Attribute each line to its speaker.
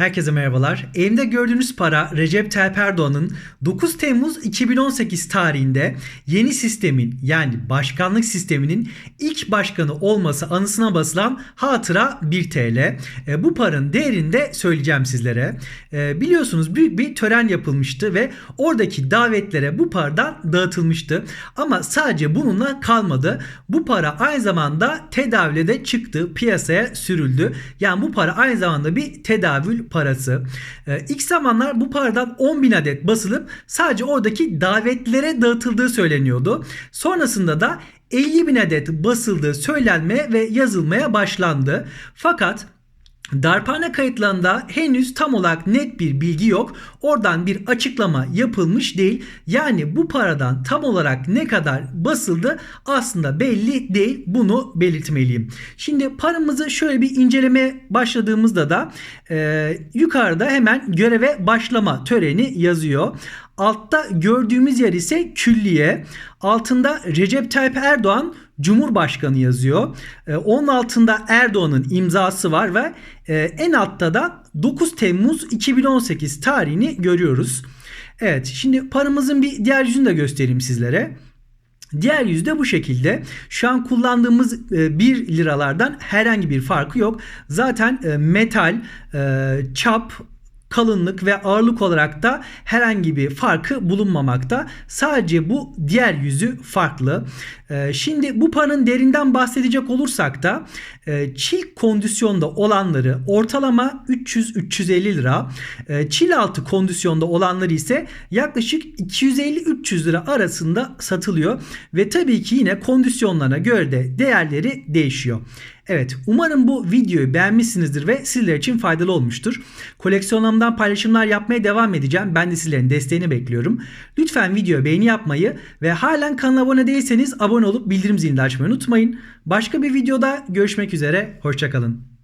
Speaker 1: Herkese merhabalar. Elimde gördüğünüz para Recep Tayyip Erdoğan'ın 9 Temmuz 2018 tarihinde yeni sistemin yani başkanlık sisteminin ilk başkanı olması anısına basılan hatıra 1 TL. E, bu paranın değerini de söyleyeceğim sizlere. E, biliyorsunuz büyük bir tören yapılmıştı ve oradaki davetlere bu paradan dağıtılmıştı. Ama sadece bununla kalmadı. Bu para aynı zamanda tedavüle de çıktı, piyasaya sürüldü. Yani bu para aynı zamanda bir tedavül parası. Ee, ilk zamanlar bu paradan 10 bin adet basılıp sadece oradaki davetlere dağıtıldığı söyleniyordu. Sonrasında da 50 bin adet basıldığı söylenmeye ve yazılmaya başlandı. Fakat Darphane kayıtlarında henüz tam olarak net bir bilgi yok. Oradan bir açıklama yapılmış değil. Yani bu paradan tam olarak ne kadar basıldı aslında belli değil. Bunu belirtmeliyim. Şimdi paramızı şöyle bir inceleme başladığımızda da e, yukarıda hemen göreve başlama töreni yazıyor. Altta gördüğümüz yer ise külliye. Altında Recep Tayyip Erdoğan Cumhurbaşkanı yazıyor. Ee, onun altında Erdoğan'ın imzası var ve e, en altta da 9 Temmuz 2018 tarihini görüyoruz. Evet şimdi paramızın bir diğer yüzünü de göstereyim sizlere. Diğer yüzde bu şekilde. Şu an kullandığımız 1 e, liralardan herhangi bir farkı yok. Zaten e, metal, çap, kalınlık ve ağırlık olarak da herhangi bir farkı bulunmamakta. Sadece bu diğer yüzü farklı. Ee, şimdi bu paranın derinden bahsedecek olursak da e, çil kondisyonda olanları ortalama 300-350 lira. E, çil altı kondisyonda olanları ise yaklaşık 250-300 lira arasında satılıyor. Ve tabii ki yine kondisyonlarına göre de değerleri değişiyor. Evet umarım bu videoyu beğenmişsinizdir ve sizler için faydalı olmuştur. Koleksiyonlarımdan paylaşımlar yapmaya devam edeceğim. Ben de sizlerin desteğini bekliyorum. Lütfen videoya beğeni yapmayı ve halen kanala abone değilseniz abone olup bildirim zilini açmayı unutmayın. Başka bir videoda görüşmek üzere. Hoşçakalın.